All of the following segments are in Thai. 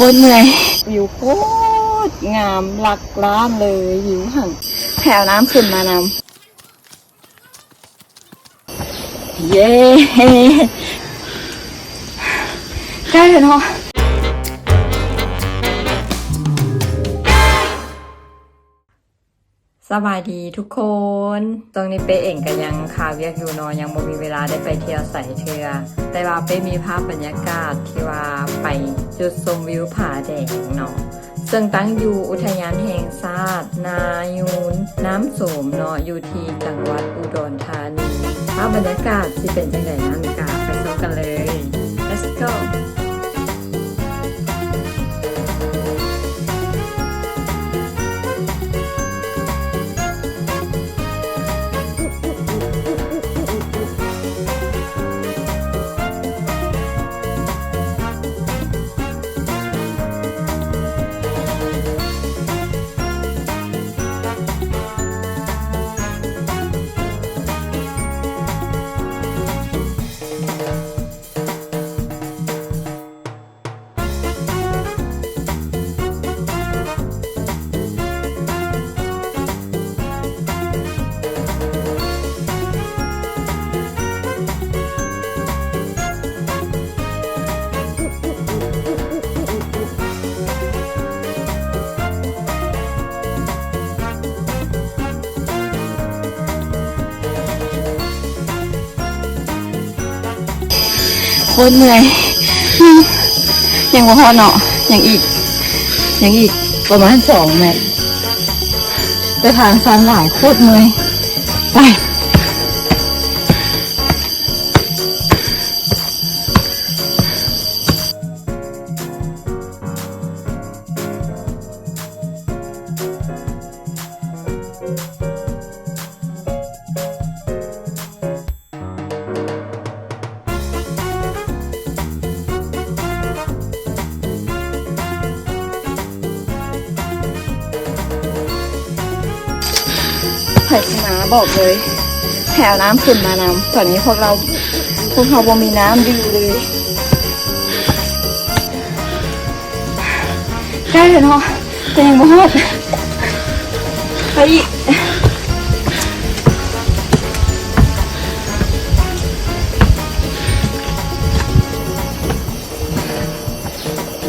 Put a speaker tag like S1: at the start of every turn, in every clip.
S1: ตรเหนื่อย วิวโคตรงามหลักล้านเลยวิวหันแถวน้ำขึ้นมานำเย้ได้เลยเนาะ
S2: สบายดีทุกคน ตรงนี้เป้เองก็ยังคาเวียกอยู่นอะยังบ่มีเวลาได้ไปเที่ยวใส่เทือ แต่ว่าเป้มีภาพบรรยากาศที่ว่าไปจุดชมวิวผาแดงเนาะซึ่งตั้งอยู่อุทยานแห่งชาตินายูน น้ำโสมเนาะอยู่ที่จังหวัดอุดรธานีภาพบรรยากาศที่เป็นจังไดนั้นกะไปชมกันเลย let's go
S1: ตรเหนื่อยยังบ่พอเนาะยังอีกยังอีกประมาณสองเมตรแต่ทางสันหลายโคตรเหนื่อยไป ไผ่ชนะบอกเลยแถวน้ำขึ้นมาน้ำตอนนี้พวกเราพวกเราบ่มีน้ำดิวเลยได้เลยเนาะแต่ยังบ่ฮอดไปอีก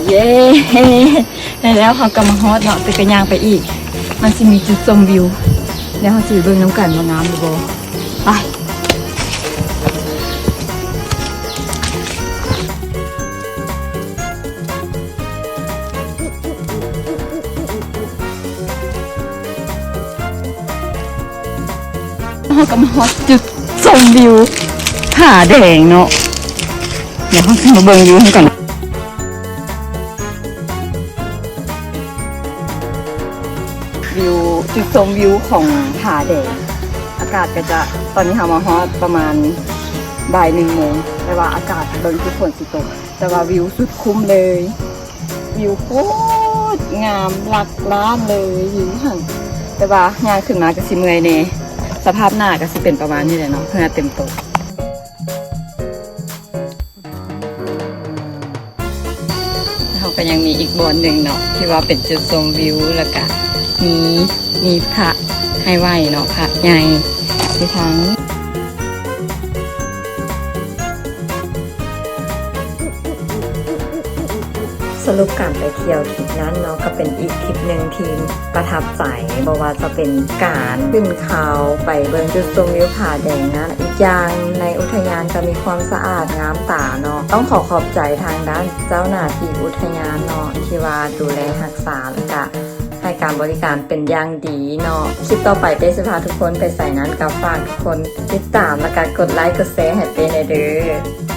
S1: เย้ได้แล้วเขากำลังฮอตเนาะแต่ก็ย่างไปอีก มันจะมีจุดชมวิว แล้วเขาจะไปเบิ่งน้ำกันว่างามหรือบ่ไปเขากำลังฮอตจุดชมวิวผาแดงเนาะเดี๋ยวเขาจะมาเบิ่งวิวให้ก่อน วิวจุดชมวิวของผาแดง อากาศก็จะตอนนี้เรามาฮอตประมาณบ่ายหนึ่งโมงแต่ว่าอากาศเบิ่งทุกฝนสิตก แต่ว่าวิวสุดคุ้มเลย วิวโคตรงามหลักล้านเลยวิวหันแต่ว่างานขึ้นมาก็สิเมื่อยเน่สภาพหน้าก็สิเป็นประมาณนี้แหละเนาะเพื่อเต็มโตะเราก็ยังมีอีกบอนหนึ่งเนาะที่ว่าเป็นจุดชมวิวแล้วก็ มีมีพระให้ไหวเนาะพระใหญ่ที่ทั้งสรุปการไปเที่ยวทริปนั้นเนาะก็เป็นอีกทริปหนึ่งที่ประทับใจบอกว่าจะเป็นการขึ้นเขาไปเบิ่งจุดชมวิวผาแดงนะอีกอย่างในอุทยานจะมีความสะอาดงามตาเนาะต้องขอขอบใจทางด้านเจ้าหน้าที่อุทยานเนาะที่ว่าดูแลรักษาและก็ ให้การบริการเป็นอย่างดีเนาะคลิปต่อไปเป้จะพาทุกคนไปใส่นั้นกับฝากทุกคนติดตามและการกดไลค์กดแชร์ให้เป้ในเด้อ